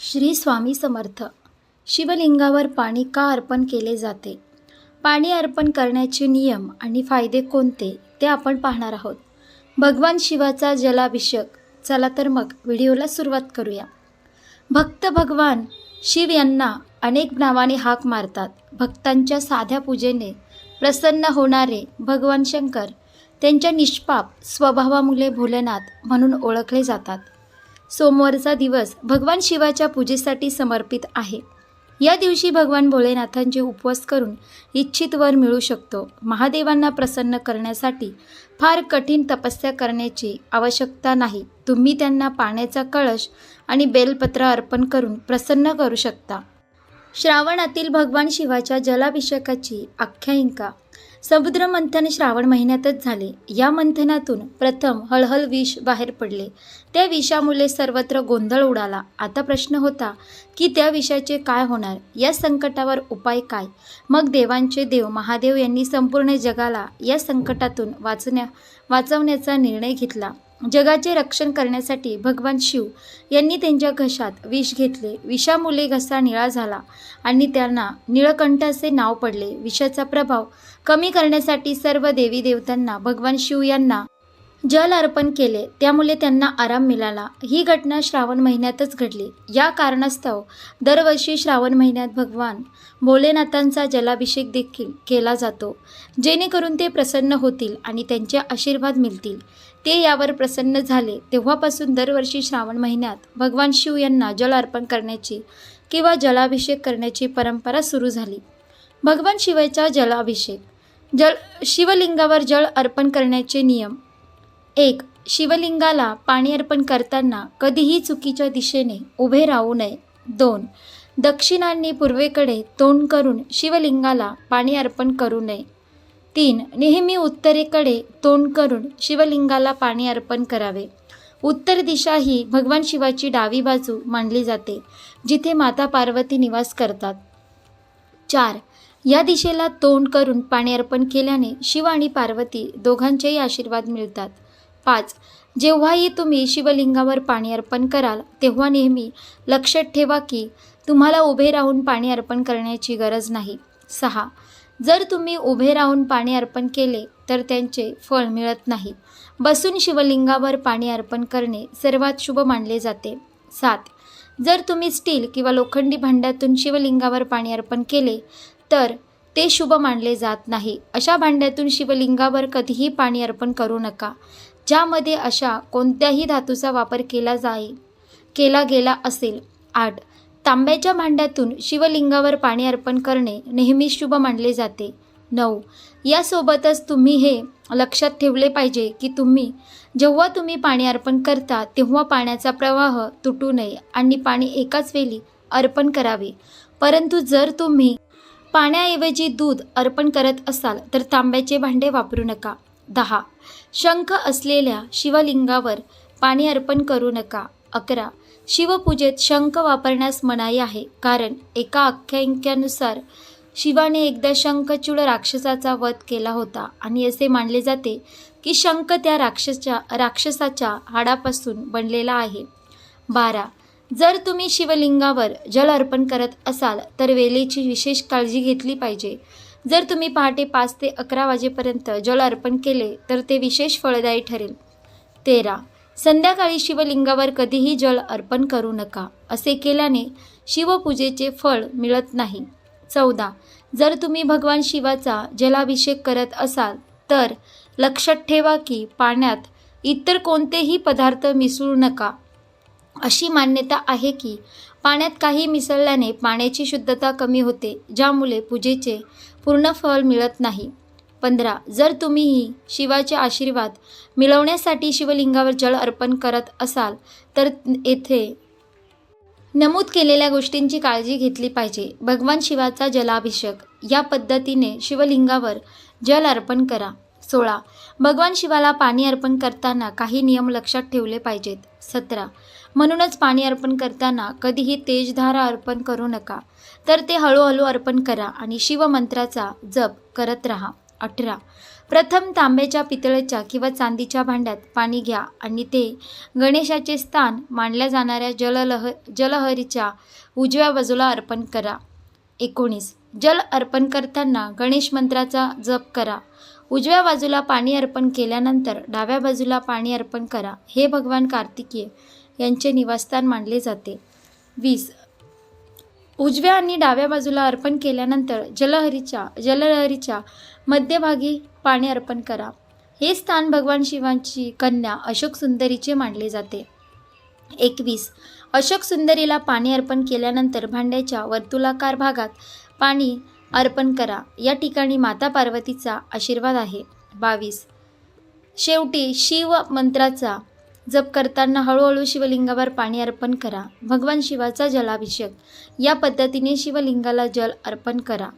श्री स्वामी समर्थ. शिवलिंगावर पाणी का अर्पण केले जाते? पाणी अर्पण करण्याचे नियम आणि फायदे कोणते ते आपण पाहणार आहोत. भगवान शिवाचा जलाभिषेक. चला तर मग व्हिडिओला सुरुवात करूया. भक्त भगवान शिव यांना अनेक नावाने हाक मारतात. भक्तांच्या साध्या पूजेने प्रसन्न होणारे भगवान शंकर त्यांच्या निष्पाप स्वभावामुळे भोलेनाथ म्हणून ओळखले जातात. सोमवारचा दिवस भगवान शिवाच्या पूजेसाठी समर्पित आहे. या दिवशी भगवान भोलेनाथांचे उपवास करून इच्छित वर मिळू शकतो. महादेवांना प्रसन्न करण्यासाठी फार कठीण तपस्या करण्याची आवश्यकता नाही. तुम्ही त्यांना पाण्याचा कळश आणि बेलपत्र अर्पण करून प्रसन्न करू शकता. श्रावणातील भगवान शिवाच्या जलाभिषेकाची आख्यायिका समुद्र मंथन श्रावण महिन्यातच झाले. या मंथनातून प्रथम हळहळ विष बाहेर पडले. त्या विषामुळे सर्वत्र गोंधळ उडाला. आता प्रश्न होता की त्या विषाचे काय होणार? या संकटावर उपाय काय? मग देवांचे देव महादेव यांनी संपूर्ण जगाला या संकटातून वाचण्या वाचवण्याचा निर्णय घेतला. जगाचे रक्षण करण्यासाठी भगवान शिव यांनी त्यांच्या घशात विष घेतले. विषामुळे घसा निळा झाला आणि त्यांना निळकंठ असे नाव पडले. विषाचा प्रभाव कमी करण्यासाठी सर्व देवी देवतांना भगवान शिव यांना जल अर्पण केले. त्यामुळे त्यांना आराम मिळाला. ही घटना श्रावण महिन्यातच घडली. या कारणास्तव दरवर्षी श्रावण महिन्यात भगवान भोलेनाथांचा जलाभिषेक देखील केला जातो जेणेकरून ते प्रसन्न होतील आणि त्यांचे आशीर्वाद मिळतील. ते यावर प्रसन्न झाले. तेव्हापासून दरवर्षी श्रावण महिन्यात भगवान शिव यांना जल अर्पण करण्याची किंवा जलाभिषेक करण्याची परंपरा सुरू झाली. भगवान शिवाचा जलाभिषेक. जल शिवलिंगावर जल अर्पण करण्याचे नियम. एक शिवलिंगाला पाणी अर्पण करताना कधीही चुकीच्या दिशेने उभे राहू नये. दोन दक्षिणांनी पूर्वेकडे तोंड करून शिवलिंगाला पाणी अर्पण करू नये. तीन नेहमी उत्तरेकडे तोंड करून शिवलिंगाला पाणी अर्पण करावे. उत्तर दिशा ही भगवान शिवाची डावी बाजू मानली जाते जिथे माता पार्वती निवास करतात. चार या दिशेला तोंड करून पाणी अर्पण केल्याने शिव आणि पार्वती दोघांचेही आशीर्वाद मिळतात. पाच जेव्हाही तुम्ही शिवलिंगावर पाणी अर्पण कराल तेव्हा नेहमी लक्षात ठेवा की तुम्हाला उभे राहून पाणी अर्पण करण्याची गरज नाही. सहा जर तुम्ही उभे राहून पाणी अर्पण केले तर त्यांचे फळ मिळत नाही. बसून शिवलिंगावर पाणी अर्पण करणे सर्वात शुभ मानले जाते. सात. जर तुम्ही स्टील किंवा लोखंडी भांड्यातून शिवलिंगावर पाणी अर्पण केले तर ते शुभ मानले जात नाही. अशा भांड्यातून शिवलिंगावर कधीही पाणी अर्पण करू नका ज्यामध्ये अशा कोणत्याही धातूचा वापर केला जाईल केला गेला असेल. आठ. तांब्याच्या भांड्यातून शिवलिंगावर पाणी अर्पण करणे नेहमी शुभ मानले जाते. नऊ. यासोबतच तुम्ही हे लक्षात ठेवले पाहिजे की तुम्ही जेव्हा तुम्ही पाणी अर्पण करता तेव्हा पाण्याचा प्रवाह तुटू नये आणि पाणी एकाच वेळी अर्पण करावे. परंतु जर तुम्ही पाण्याऐवजी दूध अर्पण करत असाल तर तांब्याचे भांडे वापरू नका. दहा. शंख असलेल्या शिवलिंगावर पाणी अर्पण करू नका. अकरा. शिवपूजेत शंख वापरण्यास मनाई आहे. कारण एका आख्यायिकेनुसार शिवाने एकदा शंखचूड राक्षसाचा वध केला होता आणि असे मानले जाते की शंख त्या राक्षसच्या राक्षसाच्या हाडापासून बनलेला आहे. बारा. जर तुम्ही शिवलिंगावर जल अर्पण करत असाल तर वेळेची विशेष काळजी घेतली पाहिजे. जर तुम्ही पहाटे पाच ते अकरा वाजेपर्यंत जल अर्पण केले तर ते विशेष फळदायी ठरेल. तेरा. संध्याकाळी शिवलिंगावर कधीही जल अर्पण करू नका असे केल्याने शिवपूजेचे फळ मिळत नाही. चौदा. जर तुम्ही भगवान शिवाचा जलाभिषेक करत असाल तर लक्षात ठेवा की पाण्यात इतर कोणतेही पदार्थ मिसळू नका. अशी मान्यता आहे की पाण्यात काही मिसळल्याने पाण्याची शुद्धता कमी होते ज्यामुळे पूजेचे पूर्ण फळ मिळत नाही. पंधरा. जर तुम्हीही शिवाचे आशीर्वाद मिळवण्यासाठी शिवलिंगावर जल अर्पण करत असाल तर येथे नमूद केलेल्या गोष्टींची काळजी घेतली पाहिजे. भगवान शिवाचा जलाभिषेक. या पद्धतीने शिवलिंगावर जल अर्पण करा. सोळा. भगवान शिवाला पाणी अर्पण करताना काही नियम लक्षात ठेवले पाहिजेत. सतरा. म्हणूनच पाणी अर्पण करताना कधीही तेजधारा अर्पण करू नका. तर ते हळूहळू अर्पण करा आणि शिवमंत्राचा जप करत राहा. अठरा. प्रथम तांब्याच्या पितळेच्या किंवा चांदीच्या भांड्यात पाणी घ्या आणि ते गणेशाचे स्थान मानल्या जाणाऱ्या जललह जलहरीच्या उजव्या बाजूला अर्पण करा. एकोणीस. जल अर्पण करताना गणेश मंत्राचा जप करा. उजव्या बाजूला पाणी अर्पण केल्यानंतर डाव्या बाजूला पाणी अर्पण करा. हे भगवान कार्तिकेय यांचे निवासस्थान मानले जाते. वीस. उजव्या आणि डाव्या बाजूला अर्पण केल्यानंतर जलहरीच्या जललहरीच्या मध्यभागी पाणी अर्पण करा. हे स्थान भगवान शिवांची कन्या अशोक सुंदरीचे मानले जाते. एकवीस. अशोक सुंदरीला पाणी अर्पण केल्यानंतर भांड्याच्या वर्तुलाकार भागात पाणी अर्पण करा. या ठिकाणी माता पार्वतीचा आशीर्वाद आहे. बावीस. शेवटी शिव मंत्राचा जप करताना हळूहळू शिवलिंगावर पाणी अर्पण करा. भगवान शिवाचा जलाभिषेक. या पद्धतीने शिवलिंगाला जल अर्पण करा.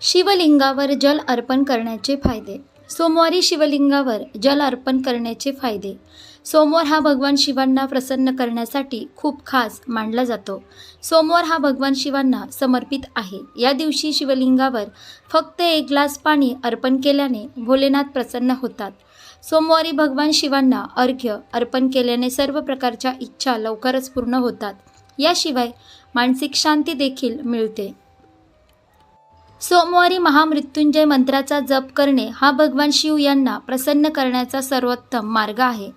शिवलिंगावर जल अर्पण करण्याचे फायदे. सोमवारी शिवलिंगावर जल अर्पण करण्याचे फायदे. सोमवार हा भगवान शिवांना प्रसन्न करण्यासाठी खूप खास मानला जातो. सोमवार हा भगवान शिवांना समर्पित आहे. या दिवशी शिवलिंगावर फक्त एक ग्लास पाणी अर्पण केल्याने भोलेनाथ प्रसन्न होतात. सोमवारी भगवान शिवांना अर्घ्य अर्पण केल्याने सर्व प्रकारच्या इच्छा लवकरच पूर्ण होतात. याशिवाय मानसिक शांती देखील मिळते. सोमवारी महामृत्युंजय मंत्राचा जप करणे हा भगवान शिव यांना प्रसन्न करण्याचा सर्वोत्तम मार्ग आहे.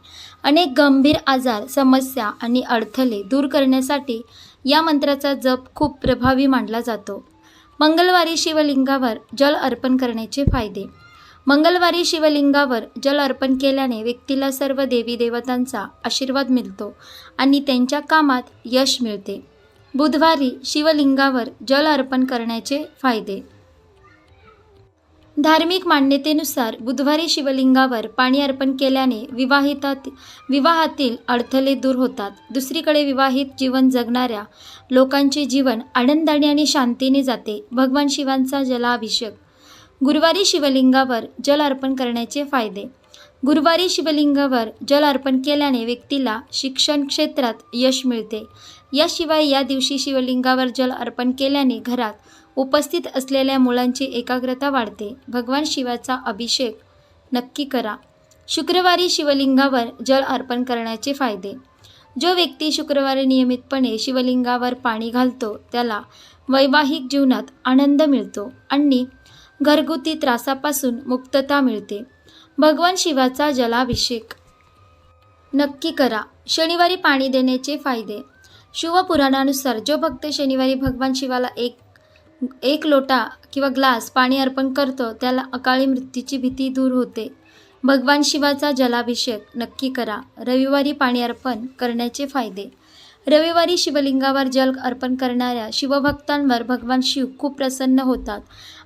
अनेक गंभीर आजार समस्या आणि अडथळे दूर करण्यासाठी या मंत्राचा जप खूप प्रभावी मानला जातो. मंगळवारी शिवलिंगावर जल अर्पण करण्याचे फायदे मंगळवारी शिवलिंगावर जल अर्पण केल्याने व्यक्तीला सर्व देवी देवतांचा आशीर्वाद मिळतो आणि त्यांच्या कामात यश मिळते. बुधवारी शिवलिंगावर जल अर्पण करण्याचे फायदे. धार्मिक मान्यतेनुसार बुधवारी शिवलिंगावर पाणी अर्पण केल्याने विवाहितात विवाहातील अडथळे दूर होतात. दुसरीकडे विवाहित जीवन जगणाऱ्या लोकांचे जीवन आनंदाने आणि शांतीने जाते. भगवान शिवांचा जलाभिषेक. गुरुवारी शिवलिंगावर जल अर्पण करण्याचे फायदे. गुरुवारी शिवलिंगावर जल अर्पण केल्याने व्यक्तीला शिक्षण क्षेत्रात यश मिळते. याशिवाय या दिवशी शिवलिंगावर जल अर्पण केल्याने घरात उपस्थित असलेल्या मुलांची एकाग्रता वाढते. भगवान शिवाचा अभिषेक नक्की करा. शुक्रवारी शिवलिंगावर जल अर्पण करण्याचे फायदे. जो व्यक्ती शुक्रवारी नियमितपणे शिवलिंगावर पाणी घालतो त्याला वैवाहिक जीवनात आनंद मिळतो आणि घरगुती त्रासापासून मुक्तता मिळते. भगवान शिवाचा जलाभिषेक. नक्की करा. शनिवारी पाणी देण्याचे फायदे. शिवपुराणानुसार जो भक्त शनिवारी भगवान शिवाला एक एक लोटा किंवा ग्लास पाणी अर्पण करतो त्याला अकाळी मृत्यूची भीती दूर होते. भगवान शिवाचा जलाभिषेक नक्की करा. रविवारी पाणी अर्पण करण्याचे फायदे. रविवारी शिवलिंगावर जल अर्पण करणाऱ्या शिवभक्तांवर भगवान शिव खूप प्रसन्न होतात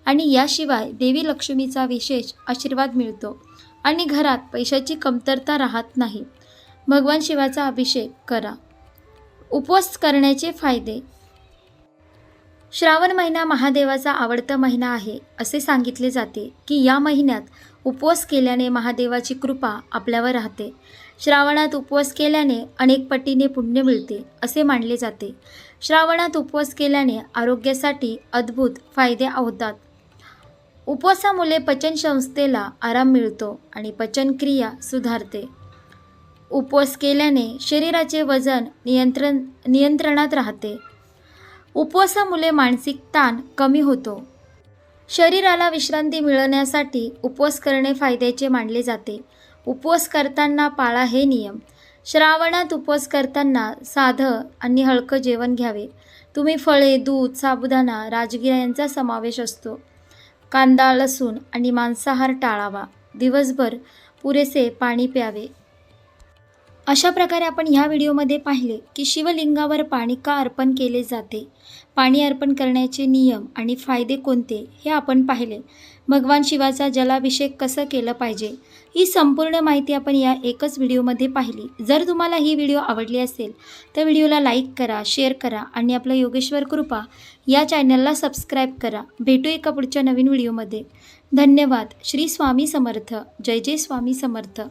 आणि याशिवाय देवी लक्ष्मीचा विशेष आशीर्वाद मिळतो आणि घरात पैशाची कमतरता राहत नाही. भगवान शिवाचा अभिषेक करा. उपवास करण्याचे फायदे. श्रावण महिना महादेवाचा आवडता महिना आहे असे सांगितले जाते की या महिन्यात उपवास केल्याने महादेवाची कृपा आपल्यावर राहते. श्रावणात उपवास केल्याने अनेक पटीने पुण्य मिळते असे मानले जाते. श्रावणात उपवास केल्याने आरोग्यासाठी अद्भुत फायदे होतात. उपवासामुळे पचनसंस्थेला आराम मिळतो आणि पचनक्रिया सुधारते. उपवास केल्याने शरीराचे वजन नियंत्रण नियंत्रणात राहते. उपवासामुळे मानसिक ताण कमी होतो. शरीराला विश्रांती मिळवण्यासाठी उपवास करणे फायद्याचे मानले जाते. उपवास करताना पाळा हे नियम. श्रावणात उपवास करताना साधं आणि हलकं जेवण घ्यावे. तुम्ही फळे दूध साबुदाणा राजगिरा यांचा समावेश असतो. कांदा लसूण आणि मांसाहार टाळावा. दिवसभर पुरेसे पाणी प्यावे. अशा प्रकारे आपण ह्या व्हिडिओमध्ये पाहिले की शिवलिंगावर पाणी का अर्पण केले जाते. पाणी अर्पण करण्याचे नियम आणि फायदे कोणते हे आपण पाहिले. भगवान शिवाचा जलाभिषेक कसं केलं पाहिजे? ही संपूर्ण माहिती आपण या एकच व्हिडिओमध्ये पाहिली. जर तुम्हाला ही व्हिडिओ आवडली असेल तर व्हिडिओला लाईक करा शेअर करा आणि आपलं योगेश्वर कृपा या चॅनलला सबस्क्राईब करा. भेटू एका पुढच्या नवीन व्हिडिओमध्ये. धन्यवाद. श्री स्वामी समर्थ. जय जय स्वामी समर्थ.